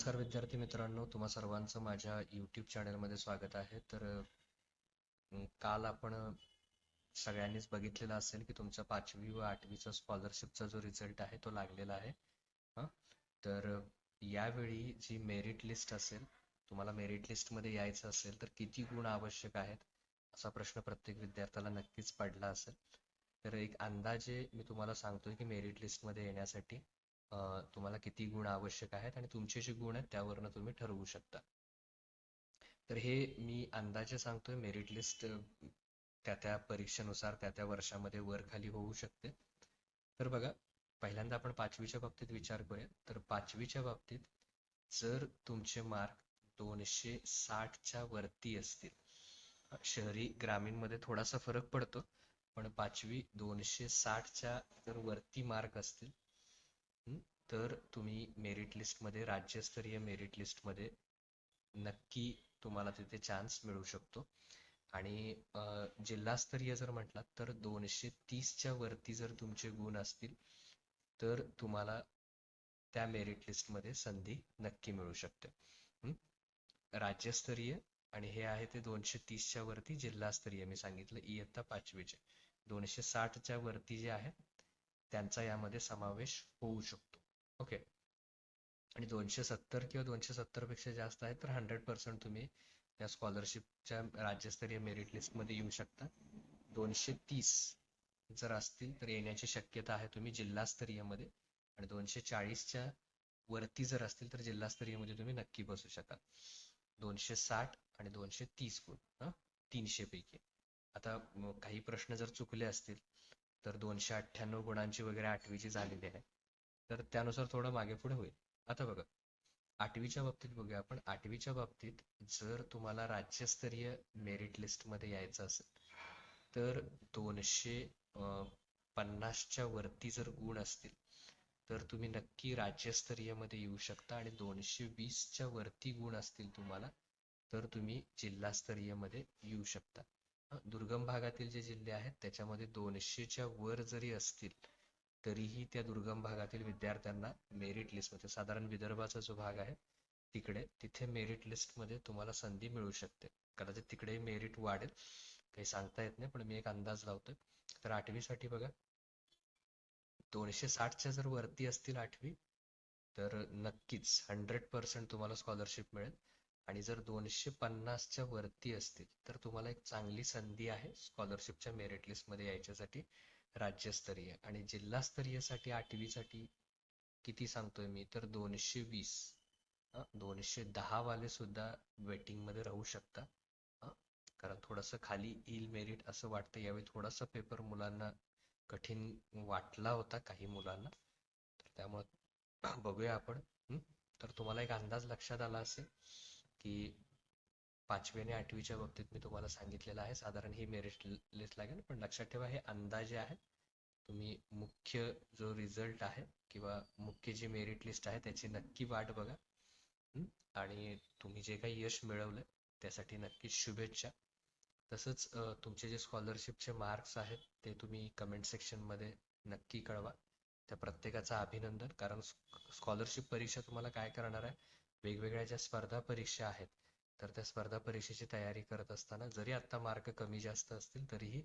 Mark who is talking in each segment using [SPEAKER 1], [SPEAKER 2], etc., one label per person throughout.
[SPEAKER 1] नमस्कार विद्यार्थी मित्रांनो तुम्हा सर्वांचं माझ्या यूट्यूब चॅनलमध्ये स्वागत आहे. तर काल आपण सगळ्यांनीच बघितलेलं असेल की तुमचा पाचवी व आठवीचा स्कॉलरशिपचा जो रिझल्ट आहे तो लागलेला आहे. हां? तर यावेळी जी मेरिट लिस्ट असेल तुम्हाला मेरिट लिस्टमध्ये यायचं असेल तर किती गुण आवश्यक आहेत असा प्रश्न प्रत्येक विद्यार्थ्याला नक्कीच पडला असेल. तर एक अंदाजे मी तुम्हाला सांगतोय की मेरिट लिस्टमध्ये येण्यासाठी तुम्हाला किती गुण आवश्यक आहेत आणि तुमचे जे गुण आहेत त्यावरनं तुम्ही ठरवू शकता. तर हे मी अंदाजे सांगतोय मेरिट लिस्ट त्या त्या परीक्षेनुसार त्या त्या वर्षामध्ये वर खाली होऊ शकते. तर बघा पहिल्यांदा आपण पाचवीच्या बाबतीत विचार करूया. तर पाचवीच्या बाबतीत जर तुमचे मार्क दोनशे साठच्या वरती असतील शहरी ग्रामीणमध्ये थोडासा फरक पडतो पण पाचवी दोनशे साठच्या जर वरती मार्क असतील तर तुम्ही मेरिट लिस्टमध्ये राज्यस्तरीय मेरिट लिस्टमध्ये नक्की तुम्हाला तिथे चान्स मिळू शकतो. आणि जिल्हास्तरीय जर म्हटलात तर दोनशे तीसच्या वरती जर तुमचे गुण असतील तर तुम्हाला त्या मेरिट लिस्टमध्ये संधी नक्की मिळू शकते. राज्यस्तरीय आणि हे आहे ते दोनशे तीसच्या वरती जिल्हास्तरीय. मी सांगितलं इयत्ता पाचवीचे. दोनशे साठच्या वरती जे आहे त्यांचा यामध्ये समावेश होऊ शकतो. ओके आणि दोनशे सत्तर किंवा दोनशे सत्तरपेक्षा जास्त आहे तर हंड्रेड पर्सेंट तुम्ही या स्कॉलरशिपच्या राज्यस्तरीय मेरिट लिस्टमध्ये येऊ शकता. दोनशे तीस जर असतील तर येण्याची शक्यता आहे तुम्ही जिल्हास्तरीयमध्ये. आणि दोनशे चाळीसच्या वरती जर असतील तर जिल्हास्तरीयमध्ये तुम्ही नक्की बसू शकाल. दोनशे साठ आणि दोनशे तीस गुण तीनशे पैकी. आता काही प्रश्न जर चुकले असतील तर दोनशे अठ्ठ्याण्णव गुणांची वगैरे आठवीची झालेली आहे. तर त्यानुसार थोडं मागे पुढे होईल. आता बघा आठवीच्या बाबतीत बघूया आपण. आठवीच्या बाबतीत जर तुम्हाला राज्यस्तरीय मेरिट लिस्टमध्ये यायचं असेल तर दोनशे अं, पन्नासच्या वरती जर गुण असतील तर तुम्ही नक्की राज्यस्तरीयमध्ये येऊ शकता आणि दोनशे वीसच्या वरती गुण असतील तुम्हाला तर तुम्ही जिल्हास्तरीयमध्ये येऊ शकता. दुर्गम भागातील जे जिल्हे आहेत त्याच्यामध्ये दोनशेच्या वर जरी असतील तरीही त्या दुर्गम भागातील विद्यार्थ्यांना मेरिट लिस्टमध्ये साधारण विदर्भाचा जो भाग आहे तिकडे तिथे मेरिट लिस्टमध्ये तुम्हाला संधी मिळू शकते. कदाचित तिकडे मेरिट वाढेल काही सांगता येत नाही पण मी एक अंदाज लावतोय. तर आठवीसाठी बघा दोनशे साठच्या जर वरती असतील आठवी तर नक्कीच हंड्रेड पर्सेंट तुम्हाला स्कॉलरशिप मिळेल. आणि जर दोनशे पन्नासच्या वरती असतील तर तुम्हाला एक चांगली संधी आहे स्कॉलरशिपच्या मेरिट लिस्टमध्ये यायच्यासाठी राज्यस्तरीय. आणि जिल्हास्तरीयसाठी आठवीसाठी किती सांगतोय मी तर दोनशे वीस. दोनशे दहा वाले सुद्धा वेटिंगमध्ये राहू शकता. कारण थोडंसं खाली येईल मेरिट असं वाटतं. यावेळी थोडासा पेपर मुलांना कठीण वाटला होता काही मुलांना. तर त्यामुळे बघूया आपण. तर तुम्हाला एक अंदाज लक्षात आला असेल. की पाचवी आणि आठवीच्या बाबतीत मी तुम्हाला सांगितलेलं आहे. साधारण ही मेरिट लिस्ट लागेल. पण लक्षात ठेवा हे अंदाजे आहे. तुम्ही मुख्य जो रिझल्ट आहे किंवा मुख्य जी मेरिट लिस्ट आहे त्याची नक्की वाट बघा. आणि तुम्ही जे काही यश मिळवलं त्यासाठी नक्कीच शुभेच्छा. तसंच तुमचे जे स्कॉलरशिपचे मार्क्स आहेत ते तुम्ही कमेंट सेक्शनमध्ये नक्की कळवा. त्या प्रत्येकाचं अभिनंदन. कारण स्कॉलरशिप परीक्षा तुम्हाला काय करणार आहे? वेगवेगळ्या ज्या स्पर्धा परीक्षा आहेत तर त्या स्पर्धा परीक्षेची तयारी करत असताना जरी आता मार्क कमी जास्त असतील तरीही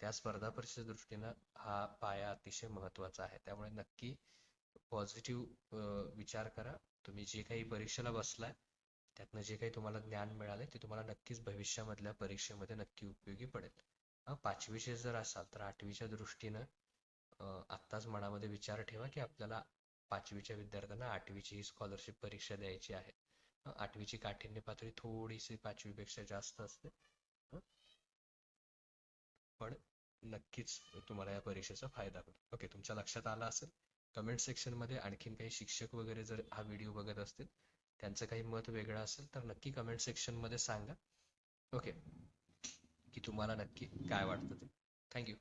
[SPEAKER 1] त्या स्पर्धा परीक्षेच्या दृष्टीनं हा पाया अतिशय महत्त्वाचा आहे. त्यामुळे नक्की पॉझिटिव्ह विचार करा. तुम्ही जे काही परीक्षेला बसलाय त्यातनं जे काही तुम्हाला ज्ञान मिळालंय ते तुम्हाला नक्कीच भविष्यामधल्या परीक्षेमध्ये नक्की उपयोगी पडेल. पाचवीचे जर असाल तर आठवीच्या दृष्टीनं आत्ताच मनामध्ये विचार ठेवा की आपल्याला पाचवीच्या विद्यार्थ्यांना आठवीची ही स्कॉलरशिप परीक्षा द्यायची आहे. आठवीची काठिण्य पातळी थोडीशी पाचवीपेक्षा जास्त असते. पण नक्कीच तुम्हाला या परीक्षेचा फायदा होईल. ओके तुमच्या लक्षात आला असेल? कमेंट सेक्शनमध्ये आणखीन काही शिक्षक वगैरे जर हा व्हिडिओ बघत असतील त्यांचं काही मत वेगळं असेल तर नक्की कमेंट सेक्शनमध्ये सांगा. ओके की तुम्हाला नक्की काय वाटतं ते. थँक्यू.